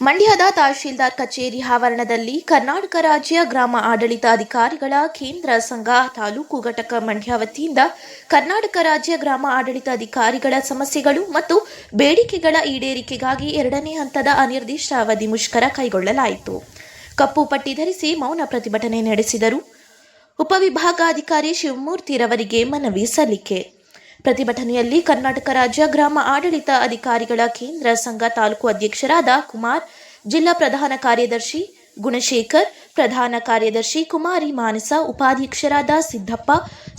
ಮಂಡ್ಯದ ತಹಶೀಲ್ದಾರ್ ಕಚೇರಿ ಆವರಣದಲ್ಲಿ ಕರ್ನಾಟಕ ರಾಜ್ಯ ಗ್ರಾಮ ಆಡಳಿತ ಅಧಿಕಾರಿಗಳ ಕೇಂದ್ರ ಸಂಘ ತಾಲೂಕು ಘಟಕ ಮಂಡ್ಯ ವತಿಯಿಂದ ಕರ್ನಾಟಕ ರಾಜ್ಯ ಗ್ರಾಮ ಆಡಳಿತ ಅಧಿಕಾರಿಗಳ ಸಮಸ್ಯೆಗಳು ಮತ್ತು ಬೇಡಿಕೆಗಳ ಈಡೇರಿಕೆಗಾಗಿ ಎರಡನೇ ಹಂತದ ಅನಿರ್ದಿಷ್ಟಾವಧಿ ಮುಷ್ಕರ ಕೈಗೊಳ್ಳಲಾಯಿತು. ಕಪ್ಪು ಪಟ್ಟಿ ಧರಿಸಿ ಮೌನ ಪ್ರತಿಭಟನೆ ನಡೆಸಿದರು. ಉಪವಿಭಾಗಾಧಿಕಾರಿ ಶಿವಮೂರ್ತಿರವರಿಗೆ ಮನವಿ ಸಲ್ಲಿಕೆ. ಪ್ರತಿಭಟನೆಯಲ್ಲಿ ಕರ್ನಾಟಕ ರಾಜ್ಯ ಗ್ರಾಮ ಆಡಳಿತ ಅಧಿಕಾರಿಗಳ ಕೇಂದ್ರ ಸಂಘ ತಾಲೂಕು ಅಧ್ಯಕ್ಷರಾದ ಕುಮಾರ್, ಜಿಲ್ಲಾ ಪ್ರಧಾನ ಕಾರ್ಯದರ್ಶಿ ಗುಣಶೇಖರ್, ಪ್ರಧಾನ ಕಾರ್ಯದರ್ಶಿ ಕುಮಾರಿ ಮಾನಸ, ಉಪಾಧ್ಯಕ್ಷರಾದ ಸಿದ್ದಪ್ಪ,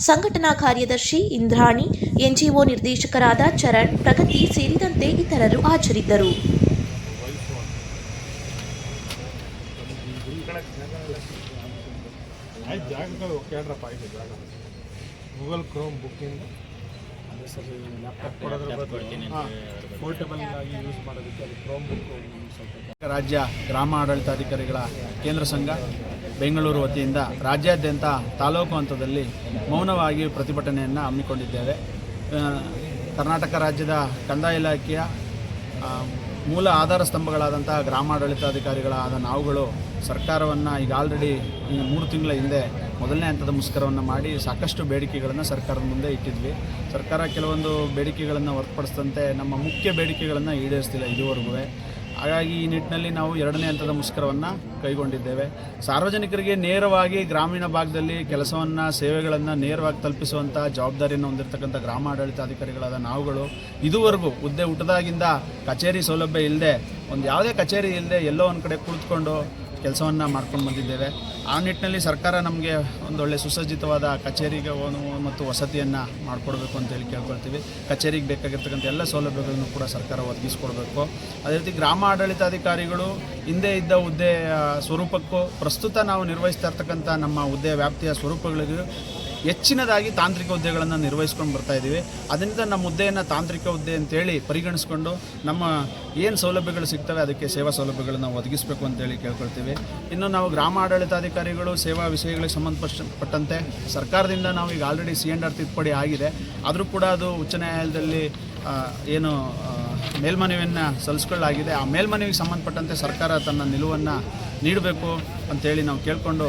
ಸಂಘಟನಾ ಕಾರ್ಯದರ್ಶಿ ಇಂದ್ರಾಣಿ, ಎನ್ಜಿಒ ನಿರ್ದೇಶಕರಾದ ಚರಣ್, ಪ್ರಗತಿ ಸೇರಿದಂತೆ ಇತರರು ಹಾಜರಿದ್ದರು. ಗೂಗಲ್ ಕ್ರೋಮ್ ಬುಕ್ಕಿಂಗ್ ರಾಜ್ಯ ಗ್ರಾಮ ಆಡಳಿತಾಧಿಕಾರಿಗಳ ಕೇಂದ್ರ ಸಂಘ ಬೆಂಗಳೂರು ವತಿಯಿಂದ ರಾಜ್ಯಾದ್ಯಂತ ತಾಲೂಕು ಹಂತದಲ್ಲಿ ಮೌನವಾಗಿ ಪ್ರತಿಭಟನೆಯನ್ನು ಹಮ್ಮಿಕೊಂಡಿದ್ದೇವೆ. ಕರ್ನಾಟಕ ರಾಜ್ಯದ ಕಂದಾಯ ಇಲಾಖೆಯ ಮೂಲ ಆಧಾರ ಸ್ತಂಭಗಳಾದಂಥ ಗ್ರಾಮಾಡಳಿತಾಧಿಕಾರಿಗಳಾದ ನಾವುಗಳು ಸರ್ಕಾರವನ್ನು ಈಗ ಆಲ್ರೆಡಿ ಈ ಮೂರು ತಿಂಗಳ ಹಿಂದೆ ಮೊದಲನೇ ಹಂತದ ಮುಷ್ಕರವನ್ನು ಮಾಡಿ ಸಾಕಷ್ಟು ಬೇಡಿಕೆಗಳನ್ನು ಸರ್ಕಾರದ ಮುಂದೆ ಇಟ್ಟಿದ್ವಿ. ಸರ್ಕಾರ ಕೆಲವೊಂದು ಬೇಡಿಕೆಗಳನ್ನು ಹೊರತುಪಡಿಸಿದಂತೆ ನಮ್ಮ ಮುಖ್ಯ ಬೇಡಿಕೆಗಳನ್ನು ಈಡೇರಿಸ್ತಿಲ್ಲ ಇದುವರೆಗೂ ಹಾಗಾಗಿ ಈ ನಿಟ್ಟಿನಲ್ಲಿ ನಾವು ಎರಡನೇ ಹಂತದ ಮುಷ್ಕರವನ್ನು ಕೈಗೊಂಡಿದ್ದೇವೆ. ಸಾರ್ವಜನಿಕರಿಗೆ ನೇರವಾಗಿ ಗ್ರಾಮೀಣ ಭಾಗದಲ್ಲಿ ಕೆಲಸವನ್ನು, ಸೇವೆಗಳನ್ನು ನೇರವಾಗಿ ತಲುಪಿಸುವಂಥ ಜವಾಬ್ದಾರಿಯನ್ನು ಹೊಂದಿರತಕ್ಕಂಥ ಗ್ರಾಮಾಡಳಿತಾಧಿಕಾರಿಗಳಾದ ನಾವುಗಳು ಇದುವರೆಗೂ ಹುದ್ದೆ ಊಟದಾಗಿಂದ ಕಚೇರಿ ಸೌಲಭ್ಯ ಇಲ್ಲದೆ ಒಂದು ಯಾವುದೇ ಕಚೇರಿ ಇಲ್ಲದೆ ಎಲ್ಲೋ ಒಂದು ಕಡೆ ಕುಳಿತುಕೊಂಡು ಕೆಲಸವನ್ನು ಮಾಡ್ಕೊಂಡು ಬಂದಿದ್ದೇವೆ. ಆ ನಿಟ್ಟಿನಲ್ಲಿ ಸರ್ಕಾರ ನಮಗೆ ಒಂದೊಳ್ಳೆ ಸುಸಜ್ಜಿತವಾದ ಕಚೇರಿಗೆ ಮತ್ತು ವಸತಿಯನ್ನು ಮಾಡಿಕೊಡ್ಬೇಕು ಅಂತೇಳಿ ಕೇಳ್ಕೊಳ್ತೀವಿ. ಕಚೇರಿಗೆ ಬೇಕಾಗಿರ್ತಕ್ಕಂಥ ಎಲ್ಲ ಸೌಲಭ್ಯಗಳನ್ನು ಕೂಡ ಸರ್ಕಾರ ಒದಗಿಸ್ಕೊಡ್ಬೇಕು. ಅದೇ ರೀತಿ ಗ್ರಾಮ ಆಡಳಿತಾಧಿಕಾರಿಗಳು ಹಿಂದೆ ಇದ್ದ ಹುದ್ದೆಯ ಸ್ವರೂಪಕ್ಕೂ ಪ್ರಸ್ತುತ ನಾವು ನಿರ್ವಹಿಸ್ತಾ ಇರ್ತಕ್ಕಂಥ ನಮ್ಮ ಹುದ್ದೆಯ ವ್ಯಾಪ್ತಿಯ ಸ್ವರೂಪಗಳಿಗೂ ಹೆಚ್ಚಿನದಾಗಿ ತಾಂತ್ರಿಕ ಹುದ್ದೆಗಳನ್ನು ನಿರ್ವಹಿಸ್ಕೊಂಡು ಬರ್ತಾ ಇದ್ದೀವಿ. ಅದರಿಂದ ನಮ್ಮ ಹುದ್ದೆಯನ್ನು ತಾಂತ್ರಿಕ ಹುದ್ದೆ ಅಂತೇಳಿ ಪರಿಗಣಿಸ್ಕೊಂಡು ನಮ್ಮ ಏನು ಸೌಲಭ್ಯಗಳು ಸಿಗ್ತವೆ ಅದಕ್ಕೆ ಸೇವಾ ಸೌಲಭ್ಯಗಳನ್ನು ಒದಗಿಸಬೇಕು ಅಂತೇಳಿ ಕೇಳ್ಕೊಳ್ತೀವಿ. ಇನ್ನು ನಾವು ಗ್ರಾಮ ಆಡಳಿತಾಧಿಕಾರಿಗಳು ಸೇವಾ ವಿಷಯಗಳಿಗೆ ಸಂಬಂಧಪಟ್ಟಂತೆ ಸರ್ಕಾರದಿಂದ ನಾವು ಈಗ ಆಲ್ರೆಡಿ ಸಿ ಎಂಡ್ ಆರ್ ತಿದ್ದುಪಡಿ ಆಗಿದೆ. ಆದರೂ ಕೂಡ ಅದು ಉಚ್ಚ ನ್ಯಾಯಾಲಯದಲ್ಲಿ ಏನು ಮೇಲ್ಮನವಿಯನ್ನು ಸಲ್ಲಿಸ್ಕೊಳ್ಳಾಗಿದೆ ಆ ಮೇಲ್ಮನವಿಗೆ ಸಂಬಂಧಪಟ್ಟಂತೆ ಸರ್ಕಾರ ತನ್ನ ನಿಲುವನ್ನು ನೀಡಬೇಕು ಅಂತೇಳಿ ನಾವು ಕೇಳಿಕೊಂಡು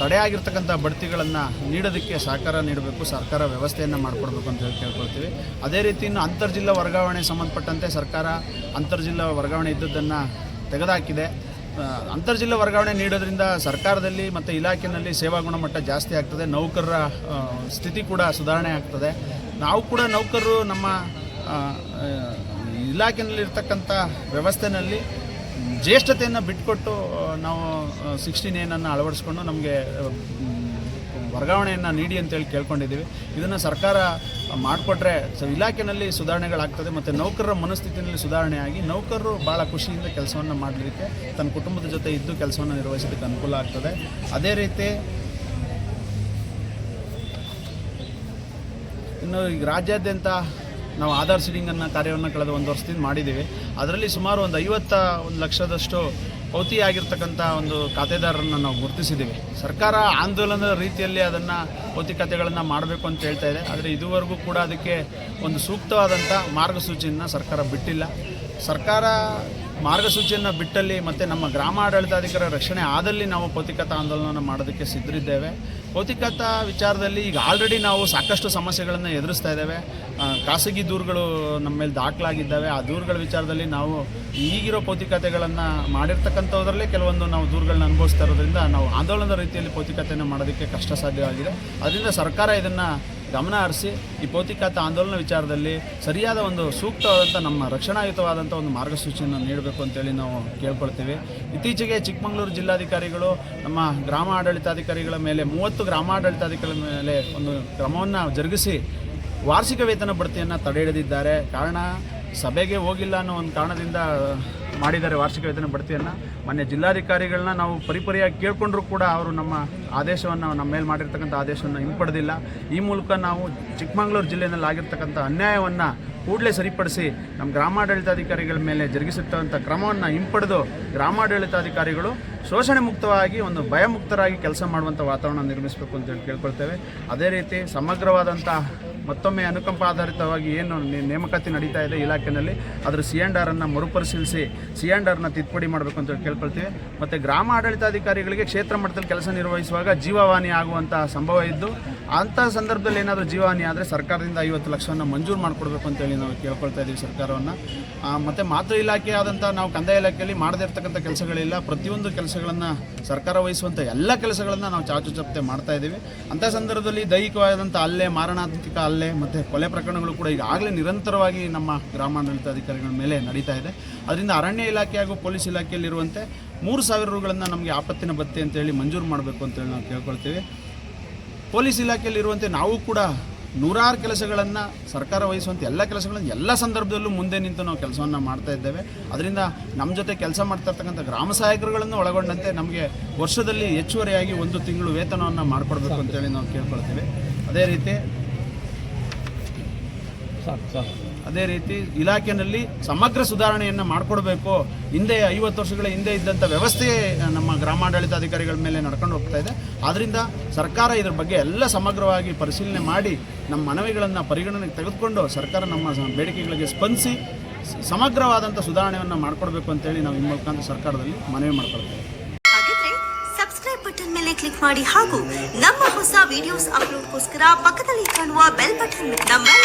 ತಡೆಯಾಗಿರ್ತಕ್ಕಂಥ ಬಡ್ತಿಗಳನ್ನು ನೀಡೋದಕ್ಕೆ ಸಹಕಾರ ನೀಡಬೇಕು, ಸರ್ಕಾರ ವ್ಯವಸ್ಥೆಯನ್ನು ಮಾಡಿಕೊಡ್ಬೇಕು ಅಂತ ಹೇಳಿ ಕೇಳ್ಕೊಳ್ತೀವಿ. ಅದೇ ರೀತಿ ಇನ್ನು ಅಂತರ್ಜಿಲ್ಲಾ ವರ್ಗಾವಣೆ ಸಂಬಂಧಪಟ್ಟಂತೆ ಸರ್ಕಾರ ಅಂತರ್ಜಿಲ್ಲಾ ವರ್ಗಾವಣೆ ಇದ್ದದ್ದನ್ನು ತೆಗೆದುಹಾಕಿದೆ ಅಂತರ್ಜಿಲ್ಲಾ ವರ್ಗಾವಣೆ ನೀಡೋದ್ರಿಂದ ಸರ್ಕಾರದಲ್ಲಿ ಮತ್ತು ಇಲಾಖೆಯಲ್ಲಿ ಸೇವಾ ಗುಣಮಟ್ಟ ಜಾಸ್ತಿ ಆಗ್ತದೆ. ನೌಕರರ ಸ್ಥಿತಿ ಕೂಡ ಸುಧಾರಣೆ ಆಗ್ತದೆ. ನಾವು ಕೂಡ ನೌಕರರು ನಮ್ಮ ಇಲಾಖೆಯಲ್ಲಿರ್ತಕ್ಕಂಥ ವ್ಯವಸ್ಥೆಯಲ್ಲಿ ಜ್ಯೇಷ್ಠತೆಯನ್ನು ಬಿಟ್ಕೊಟ್ಟು ನಾವು ಸಿಕ್ಸ್ಟೀನ್ ಏನನ್ನು ಅಳವಡಿಸ್ಕೊಂಡು ನಮಗೆ ವರ್ಗಾವಣೆಯನ್ನು ನೀಡಿ ಅಂತೇಳಿ ಕೇಳ್ಕೊಂಡಿದ್ದೀವಿ. ಇದನ್ನು ಸರ್ಕಾರ ಮಾಡಿಕೊಟ್ರೆ ಸೊ ಇಲಾಖೆಯಲ್ಲಿ ಸುಧಾರಣೆಗಳಾಗ್ತದೆ ಮತ್ತು ನೌಕರರ ಮನಸ್ಥಿತಿಯಲ್ಲಿ ಸುಧಾರಣೆ ಆಗಿ ನೌಕರರು ಭಾಳ ಖುಷಿಯಿಂದ ಕೆಲಸವನ್ನು ಮಾಡಲಿಕ್ಕೆ ತನ್ನ ಕುಟುಂಬದ ಜೊತೆ ಇದ್ದು ಕೆಲಸವನ್ನು ನಿರ್ವಹಿಸೋದಕ್ಕೆ ಅನುಕೂಲ ಆಗ್ತದೆ. ಅದೇ ರೀತಿ ಇನ್ನು ಈಗ ರಾಜ್ಯಾದ್ಯಂತ ನಾವು ಆಧಾರ್ ಸೀಡಿಂಗನ್ನು ಕಾರ್ಯವನ್ನು ಕಳೆದ ಒಂದು ವರ್ಷದಿಂದ ಮಾಡಿದ್ದೀವಿ. ಅದರಲ್ಲಿ ಸುಮಾರು ಒಂದು ಐವತ್ತ ಒಂದು ಲಕ್ಷದಷ್ಟು ಪೌತಿಯಾಗಿರ್ತಕ್ಕಂಥ ಒಂದು ಖಾತೆದಾರರನ್ನು ನಾವು ಗುರುತಿಸಿದ್ದೀವಿ. ಸರ್ಕಾರ ಆಂದೋಲನದ ರೀತಿಯಲ್ಲಿ ಅದನ್ನು ಪೌತಿ ಖಾತೆಗಳನ್ನು ಮಾಡಬೇಕು ಅಂತ ಹೇಳ್ತಾ ಇದೆ. ಆದರೆ ಇದುವರೆಗೂ ಕೂಡ ಅದಕ್ಕೆ ಒಂದು ಸೂಕ್ತವಾದಂಥ ಮಾರ್ಗಸೂಚಿಯನ್ನು ಸರ್ಕಾರ ಬಿಟ್ಟಿಲ್ಲ. ಸರ್ಕಾರ ಮಾರ್ಗಸೂಚಿಯನ್ನು ಬಿಟ್ಟಲ್ಲಿ ಮತ್ತು ನಮ್ಮ ಗ್ರಾಮ ಆಡಳಿತಾಧಿಕಾರಿ ರಕ್ಷಣೆ ಆದಲ್ಲಿ ನಾವು ಪೌತಿಕತಾ ಆಂದೋಲನ ಮಾಡೋದಕ್ಕೆ ಸಿದ್ಧರಿದ್ದೇವೆ. ಪೌತಿಕತಾ ವಿಚಾರದಲ್ಲಿ ಈಗ ಆಲ್ರೆಡಿ ನಾವು ಸಾಕಷ್ಟು ಸಮಸ್ಯೆಗಳನ್ನು ಎದುರಿಸ್ತಾ ಇದ್ದೇವೆ. ಖಾಸಗಿ ದೂರುಗಳು ನಮ್ಮ ಮೇಲೆ ದಾಖಲಾಗಿದ್ದಾವೆ. ಆ ದೂರುಗಳ ವಿಚಾರದಲ್ಲಿ ನಾವು ಈಗಿರೋ ಪೌತಿಕತೆಗಳನ್ನು ಮಾಡಿರ್ತಕ್ಕಂಥದ್ರಲ್ಲೇ ಕೆಲವೊಂದು ನಾವು ದೂರುಗಳನ್ನ ಅನುಭವಿಸ್ತಾ ಇರೋದ್ರಿಂದ ನಾವು ಆಂದೋಲನದ ರೀತಿಯಲ್ಲಿ ಪೌತಿಕತೆಯನ್ನು ಮಾಡೋದಕ್ಕೆ ಕಷ್ಟ ಸಾಧ್ಯವಾಗಿದೆ ಅದರಿಂದ ಸರ್ಕಾರ ಇದನ್ನು ಗಮನ ಹರಿಸಿ ಈ ಭೌತಿಕಾತ ಆಂದೋಲನ ವಿಚಾರದಲ್ಲಿ ಸರಿಯಾದ ಒಂದು ಸೂಕ್ತವಾದಂಥ ನಮ್ಮ ರಕ್ಷಣಾಯುತವಾದಂಥ ಒಂದು ಮಾರ್ಗಸೂಚಿಯನ್ನು ನೀಡಬೇಕು ಅಂತೇಳಿ ನಾವು ಕೇಳ್ಕೊಳ್ತೀವಿ. ಇತ್ತೀಚೆಗೆ ಚಿಕ್ಕಮಗಳೂರು ಜಿಲ್ಲಾಧಿಕಾರಿಗಳು ನಮ್ಮ ಗ್ರಾಮ ಆಡಳಿತಾಧಿಕಾರಿಗಳ ಮೇಲೆ, ಮೂವತ್ತು ಗ್ರಾಮಾಡಳಿತಾಧಿಕಾರಿಗಳ ಮೇಲೆ ಒಂದು ಕ್ರಮವನ್ನು ಜರುಗಿಸಿ ವಾರ್ಷಿಕ ವೇತನ ಬಡ್ತಿಯನ್ನು ತಡೆ ಹಿಡಿದಿದ್ದಾರೆ ಕಾರಣ, ಸಭೆಗೆ ಹೋಗಿಲ್ಲ ಅನ್ನೋ ಒಂದು ಕಾರಣದಿಂದ ಮಾಡಿದ್ದಾರೆ ವಾರ್ಷಿಕ ವೇತನ ಬಡ್ತಿಯನ್ನು. ಮೊನ್ನೆ ಜಿಲ್ಲಾಧಿಕಾರಿಗಳನ್ನ ನಾವು ಪರಿಪರಿಯಾಗಿ ಕೇಳಿಕೊಂಡ್ರೂ ಕೂಡ ಅವರು ನಮ್ಮ ಆದೇಶವನ್ನು, ನಮ್ಮ ಮೇಲೆ ಮಾಡಿರ್ತಕ್ಕಂಥ ಆದೇಶವನ್ನು ಹಿಂಪಡೆದಿಲ್ಲ. ಈ ಮೂಲಕ ನಾವು ಚಿಕ್ಕಮಗಳೂರು ಜಿಲ್ಲೆಯಲ್ಲಿ ಆಗಿರ್ತಕ್ಕಂಥ ಅನ್ಯಾಯವನ್ನು ಕೂಡಲೇ ಸರಿಪಡಿಸಿ ನಮ್ಮ ಗ್ರಾಮಾಡಳಿತಾಧಿಕಾರಿಗಳ ಮೇಲೆ ಜರುಗಿಸಿರ್ತಕ್ಕಂಥ ಕ್ರಮವನ್ನು ಹಿಂಪಡೆದು ಗ್ರಾಮಾಡಳಿತಾಧಿಕಾರಿಗಳು ಶೋಷಣೆ ಮುಕ್ತವಾಗಿ ಒಂದು ಭಯಮುಕ್ತರಾಗಿ ಕೆಲಸ ಮಾಡುವಂಥ ವಾತಾವರಣ ನಿರ್ಮಿಸಬೇಕು ಅಂತ ಹೇಳಿ ಕೇಳ್ಕೊಳ್ತೇವೆ. ಅದೇ ರೀತಿ ಸಮಗ್ರವಾದಂಥ ಮತ್ತೊಮ್ಮೆ ಅನುಕಂಪ ಆಧಾರಿತವಾಗಿ ಏನು ನೇಮಕಾತಿ ನಡೀತಾ ಇದೆ ಇಲಾಖೆಯಲ್ಲಿ ಅದರ ಸಿ ಆ್ಯಂಡ್ ಆರನ್ನು ಮರುಪರಿಶೀಲಿಸಿ ಸಿ ಆ್ಯಂಡ್ ಆರ್ನ ತಿದ್ದುಪಡಿ ಮಾಡಬೇಕು ಅಂತ ಕೇಳ್ಕೊಳ್ತೀವಿ. ಮತ್ತು ಗ್ರಾಮ ಆಡಳಿತಾಧಿಕಾರಿಗಳಿಗೆ ಕ್ಷೇತ್ರ ಮಟ್ಟದಲ್ಲಿ ಕೆಲಸ ನಿರ್ವಹಿಸುವಾಗ ಜೀವಹಾನಿ ಆಗುವಂತಹ ಸಂಭವ ಇದ್ದು ಅಂತಹ ಸಂದರ್ಭದಲ್ಲಿ ಏನಾದರೂ ಜೀವಹಾನಿ ಆದರೆ ಸರ್ಕಾರದಿಂದ ಐವತ್ತು ಲಕ್ಷವನ್ನು ಮಂಜೂರು ಮಾಡಿಕೊಡ್ಬೇಕು ಅಂತೇಳಿ ನಾವು ಕೇಳ್ಕೊಳ್ತಾ ಇದ್ದೀವಿ ಸರ್ಕಾರವನ್ನು. ಮತ್ತು ಮಾತೃ ಇಲಾಖೆ ಆದಂಥ ನಾವು ಕಂದಾಯ ಇಲಾಖೆಯಲ್ಲಿ ಮಾಡದೇ ಇರ್ತಕ್ಕಂಥ ಕೆಲಸಗಳಿಲ್ಲ. ಪ್ರತಿಯೊಂದು ಕೆಲಸಗಳನ್ನು ಸರ್ಕಾರ ವಹಿಸುವಂಥ ಎಲ್ಲ ಕೆಲಸಗಳನ್ನು ನಾವು ಚಾಚುಚಪ್ತೆ ಮಾಡ್ತಾ ಇದ್ದೀವಿ ಅಂಥ ಸಂದರ್ಭದಲ್ಲಿ ದೈಹಿಕವಾದಂಥ ಅಲ್ಲೇ ಮಾರಣಾಂತಿಕ ಹಲ್ಲೆ ಮತ್ತು ಕೊಲೆ ಪ್ರಕರಣಗಳು ಕೂಡ ಈಗಾಗಲೇ ನಿರಂತರವಾಗಿ ನಮ್ಮ ಗ್ರಾಮಾಡಳಿತ ಅಧಿಕಾರಿಗಳ ಮೇಲೆ ನಡೀತಾ ಇದೆ. ಅದರಿಂದ ಅರಣ್ಯ ಇಲಾಖೆ ಹಾಗೂ ಪೊಲೀಸ್ ಇಲಾಖೆಯಲ್ಲಿರುವಂತೆ ಮೂರು ಸಾವಿರ ರೂಗಳನ್ನು ನಮಗೆ ಆಪತ್ತಿನ ಭತ್ತೆ ಅಂತೇಳಿ ಮಂಜೂರು ಮಾಡಬೇಕು ಅಂತೇಳಿ ನಾವು ಕೇಳ್ಕೊಳ್ತೀವಿ. ಪೊಲೀಸ್ ಇಲಾಖೆಯಲ್ಲಿರುವಂತೆ ನಾವು ಕೂಡ ನೂರಾರು ಕೆಲಸಗಳನ್ನು ಸರ್ಕಾರ ವಹಿಸುವಂಥ ಎಲ್ಲ ಕೆಲಸಗಳನ್ನು ಎಲ್ಲ ಸಂದರ್ಭದಲ್ಲೂ ಮುಂದೆ ನಿಂತು ನಾವು ಕೆಲಸವನ್ನು ಮಾಡ್ತಾ ಇದ್ದೇವೆ. ಅದರಿಂದ ನಮ್ಮ ಜೊತೆ ಕೆಲಸ ಮಾಡ್ತಾ ಇರ್ತಕ್ಕಂಥ ಗ್ರಾಮ ಸಹಾಯಕರುಗಳನ್ನು ಒಳಗೊಂಡಂತೆ ನಮಗೆ ವರ್ಷದಲ್ಲಿ ಹೆಚ್ಚುವರಿಯಾಗಿ ಒಂದು ತಿಂಗಳು ವೇತನವನ್ನು ಮಾಡಿಕೊಡ್ಬೇಕು ಅಂತೇಳಿ ನಾವು ಕೇಳ್ಕೊಳ್ತೀವಿ. ಅದೇ ರೀತಿ ಅದೇ ರೀತಿ ಇಲಾಖೆಯಲ್ಲಿ ಸಮಗ್ರ ಸುಧಾರಣೆಯನ್ನು ಮಾಡಿಕೊಡ್ಬೇಕು. ಹಿಂದೆ ಐವತ್ತು ವರ್ಷಗಳ ಹಿಂದೆ ಇದ್ದಂಥ ವ್ಯವಸ್ಥೆ ನಮ್ಮ ಗ್ರಾಮಾಡಳಿತಾಧಿಕಾರಿಗಳ ಮೇಲೆ ನಡ್ಕೊಂಡು ಹೋಗ್ತಾ ಇದೆ. ಆದ್ದರಿಂದ ಸರ್ಕಾರ ಇದ್ರ ಬಗ್ಗೆ ಎಲ್ಲ ಸಮಗ್ರವಾಗಿ ಪರಿಶೀಲನೆ ಮಾಡಿ ನಮ್ಮ ಮನವಿಗಳನ್ನು ಪರಿಗಣನೆಗೆ ತೆಗೆದುಕೊಂಡು ಸರ್ಕಾರ ನಮ್ಮ ಬೇಡಿಕೆಗಳಿಗೆ ಸ್ಪಂದಿಸಿ ಸ- ಸಮಗ್ರವಾದಂಥ ಸುಧಾರಣೆಯನ್ನು ಮಾಡಿಕೊಡ್ಬೇಕು ಅಂತೇಳಿ ನಾವು ಈ ಮುಖಾಂತರ ಸರ್ಕಾರದಲ್ಲಿ ಮನವಿ ಮಾಡ್ಕೊಳ್ತೇವೆ. ಬಟನ್ ಮೇಲೆ ಕ್ಲಿಕ್ ಮಾಡಿ ಹಾಗೂ ನಮ್ಮ ಹೊಸ ವಿಡಿಯೋಸ್ ಅಪ್ಲೋಡ್ಗೋಸ್ಕರ ಪಕ್ಕದಲ್ಲಿ ಕಾಣುವ ಬೆಲ್ ಬಟನ್ ನಮ್ಮೆಲ್ಲ